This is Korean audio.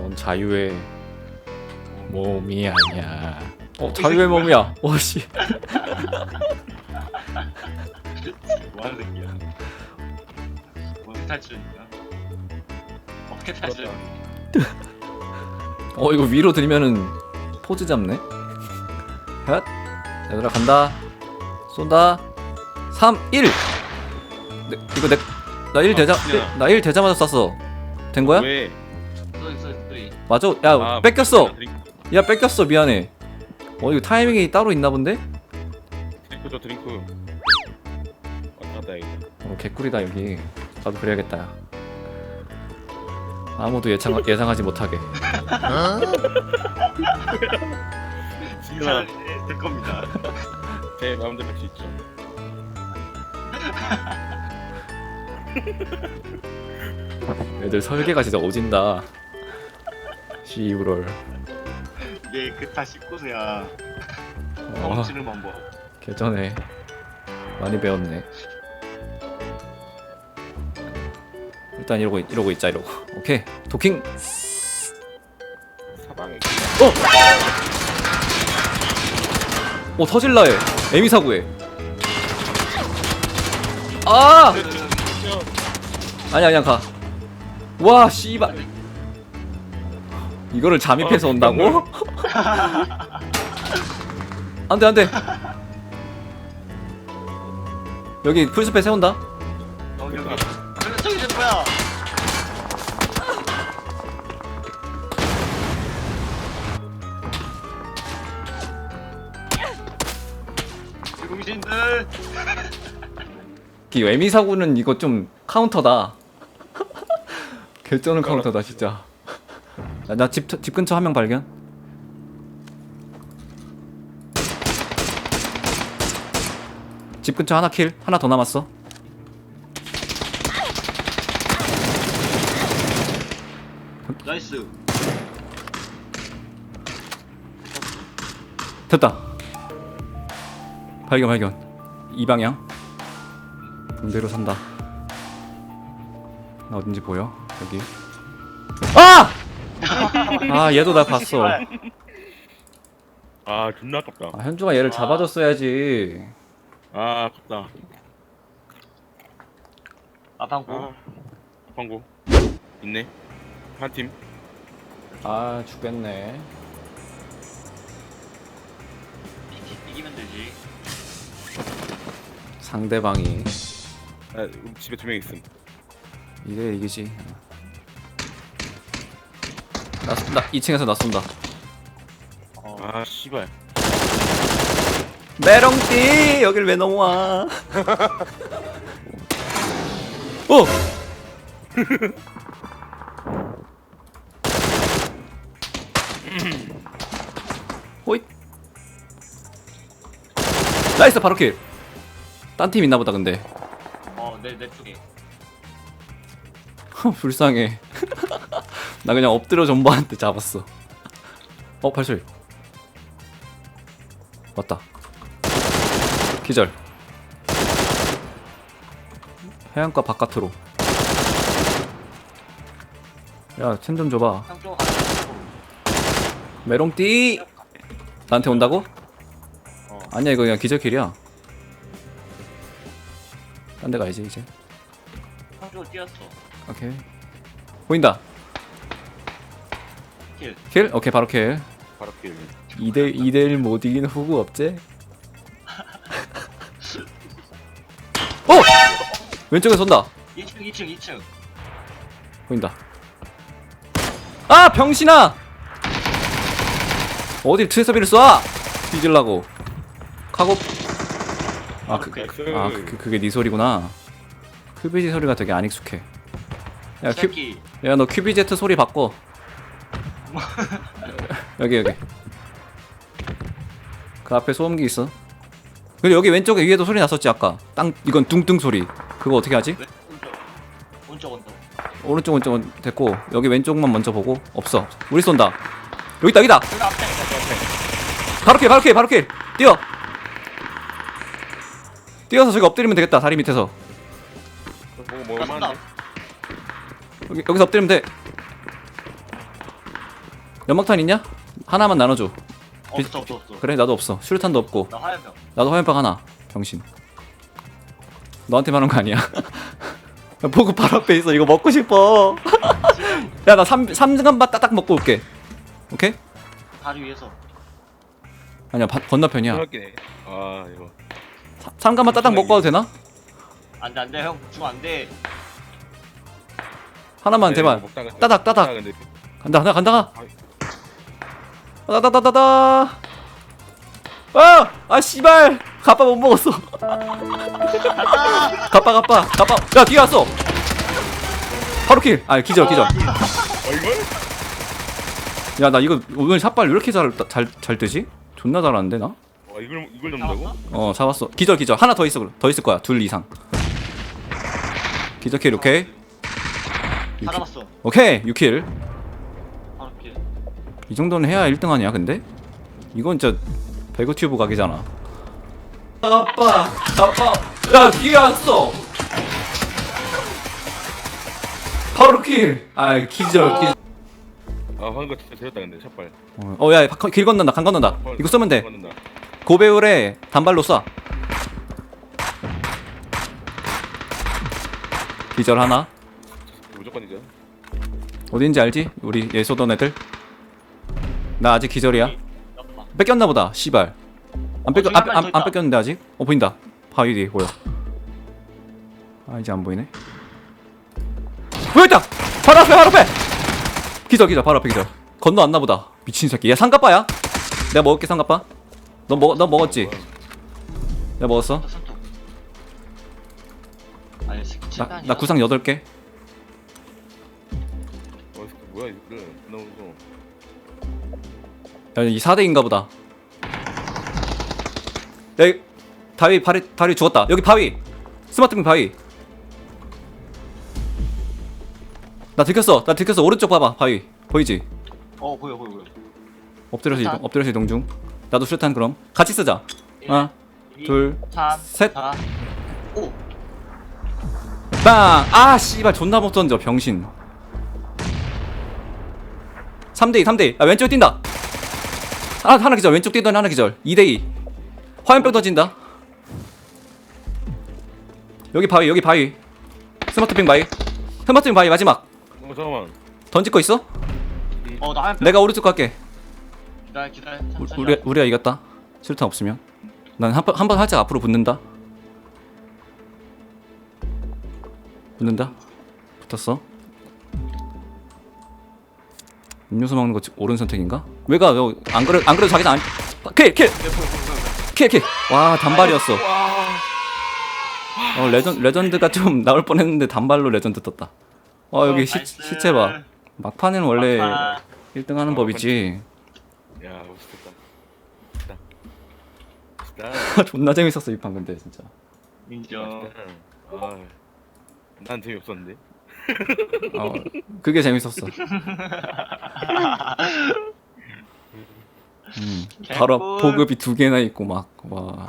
넌 자유의 몸이 아니야. 어 자유의 몸이야. 오씨. 뭐하는 새끼야 어떻게 탈출했냐 어떻게 탈출했냐 어 이거 위로 들면은 포즈 잡네. 핫. 얘들아 간다. 쏜다. 3 1. 네, 이거 내 나 1 되자 그냥. 나1 되자마자 쐈어. 된 거야? 왜? 맞아. 야 아, 뺏겼어. 드링크, 야 뺏겼어. 미안해. 어 이거 타이밍이 따로 있나 본데? 드링크 줘 드링크. 왔다 해. 어 개꿀이다 여기. 나도 그래야겠다. 야. 아무도 예상 예상하지 못하게. 지금 될 겁니다 제 마음대로 할 수 있죠. 애들 설계가 진짜 오진다. 시우럴. 이게 그타 19세야 어, 뻥치는 방법 개전에 많이 배웠네. 일단 이러고 이러고 있자 이러고. 오케이 도킹. 사방에. 오 터질라해. 에미 사구에. 아 아니 아니야 가. 와 씨발. 이거를 잠입해서 어, 온다고? 안돼 안돼. 여기 풀숲에 세운다. 여기 여기 근데 저기 저 뭐야 병신들 이 에미 사구는 이거 좀 카운터다. 개쩌는 카운터다 진짜. 나집 집 근처 한 명 발견. 집 근처 하나 킬, 하나 더 남았어. 나이스 됐다. 발견 발견. 이 방향. 군대로 산다. 나 어딘지 보여? 여기. 아! 아 얘도 나 봤어. 아 존나 아깝다. 아, 현주가 얘를 잡아줬어야지. 아 아깝다. 아 방구 아 광고 있네. 한 팀. 아 죽겠네. 이- 이기면 되지 상대방이 아, 집에 두 명 있음. 이래 이기지. 나, 나 2층에서 나 쏜다. 어아 씨발. 메롱띠 여길 왜 넘어와? 어. 호잇. 나이스 바로 킬. 딴 팀 있나 보다 근데. 어, 내, 내 쪽에. 불쌍해. 나 그냥 엎드려 전부한테 잡았어. 어 발소리. 왔다. 기절. 해안가 바깥으로. 야, 템 좀 줘봐. 메롱띠! 나한테 온다고? 어. 아니야, 이거 그냥 기절킬이야. 딴 데 가야지, 이제. 뛰었어. 오케이. 보인다. 킬. 킬? 오케이, 바로 킬. 바로 킬. 2대 2대1 못 이기는 후구 없제? 어! 왼쪽에 쏜다. 2층, 2층, 2층. 보인다. 아 병신아! 어딜 트레서비를 쏴! 뒤질라고. 카고. 아, 그, 나이스. 아 그, 그게 네 소리구나. 큐비지 소리가 되게 안 익숙해. 야, 큐, 새끼. 야, 너 큐비제트 소리 바꿔. 여기, 여기. 그 앞에 소음기 있어. 근데 여기 왼쪽에 위에도 소리 났었지, 아까. 땅, 이건 뚱뚱 소리. 그거 어떻게 하지? 왼, 오른쪽. 오른쪽, 오른쪽. 오른쪽, 오른쪽 됐고, 여기 왼쪽만 먼저 보고. 없어. 우리 쏜다. 여기 있다, 여기다! 여기 앞에. 바로 킬, 바로 킬, 바로 킬! 뛰어! 뛰어서 저기 엎드리면 되겠다, 다리 밑에서. 뭐나 쏜다. 뭐만 여기, 여기서 엎드리면 돼. 연막탄 있냐? 하나만 나눠줘. 없어 없어 없어 그래 나도 없어. 수류탄도 없고. 나 화염병 나도 화염병 하나. 병신. 너한테 말한 거 아니야. 보고 바로 앞에 있어. 이거 먹고 싶어. 야 나 3, 삼간만 따딱 먹고 올게. 오케이? 다리 위에서 아니야 바, 건너편이야. 생각기네. 아 이거. 3간만 따딱 먹고 와도 되나? 안돼 안돼 형 죽으면 안돼 하나만 네, 제발. 이거 먹다가- 따닥, 따닥. 근데 간다 간다 간다. 아이. 따다다다다. 아! 아 씨발. 가빠 못 먹었어. 가빠 가빠 가빠. 야 뒤에 왔어. 바로 킬. 아 기절 기절. 어? 야나 이거 오늘 샷발 왜 이렇게 잘잘잘 뜨지? 존나 잘하는데 나? 와 이걸 이걸 넘는다고? 어 잡았어. 기절 기절 하나 더 있어 더 있을 거야 둘 이상. 기절 킬 오케이 다 잡았어 오케이 6킬. 이 정도는 해야 1등 아니야 근데? 이건 진짜 배그 튜브 각이잖아. 아빠 아빠. 야 뒤에 왔어 바로 킬아 기절 기절. 아 방금 진짜 재밌다 근데 샷발. 어야 길 건넌다 강 건넌다. 이거 쏘면 돼. 고배율에 단발로 쏴. 기절 하나. 무조건이죠. 어딘지 알지? 우리 얘 쏘던 애들 나 아직 기절이야. 뺏겼나 보다 씨발. 안 뺏겨 저기 안, 안, 더 안. 뺏겼는데 아직? 어 보인다. 바위 뒤에 보여. 아 이제 안 보이네. 보였다! 바로 앞에 바로 앞에! 기절 기절 바로 앞에 기절. 건너 왔나 보다. 미친 새끼. 야 상가빠야? 내가 먹을게 상가빠 너 먹, 너 먹었지? 내가 먹었어? 아니 스키 나, 나 구상 8개. 어 뭐야 이거? 무서워. 야 이 4대인가 보다. 여기 다위 다리 다리 죽었다. 여기 바위! 스마트폰 바위. 나 들켰어. 나 들켰어. 오른쪽 봐봐. 바위. 보이지? 어 보여 보여 보여. 엎드려서 이동. 엎드려서 이동 중. 나도 수류탄 그럼. 같이 쓰자. 하나 둘, 3 셋. 4 5 빵 아 씨발. 존나 못 던져. 병신. 3대2 3대2 아 왼쪽 뛴다 하나 하나 기절. 왼쪽 뛰던 하나 기절. 2대2 화염병 던진다. 여기 바위 여기 바위. 스마트핑 바위. 스마트핑 바위 마지막. 어 잠깐만. 던질 거 있어? 어나 화염병. 내가 오른쪽 갈게. 기다려 기다려. 우- 천천히 우리 우리가 이겼다. 실탄 없으면. 난 한 번 한번 살짝 앞으로 붙는다. 붙는다. 붙었어. 음료수 먹는 거 옳은 선택인가? 왜 가 안 그래 안 그래도 자기장 안 킬 킬 킬 킬 와 단발이었어 어 레전 레전드가 좀 나올 뻔했는데 단발로 레전드 떴다 어 여기 시. 시체 봐 막판에는 원래 막판. 1등 하는 어, 법이지 야 멋있겠다. 멋있다. 멋있다. 존나 재밌었어 이 판 근데 진짜 인정 아, 난 재미없었는데. 어 그게 재밌었어 음, 바로 개꿀. 보급이 두 개나 있고 막 와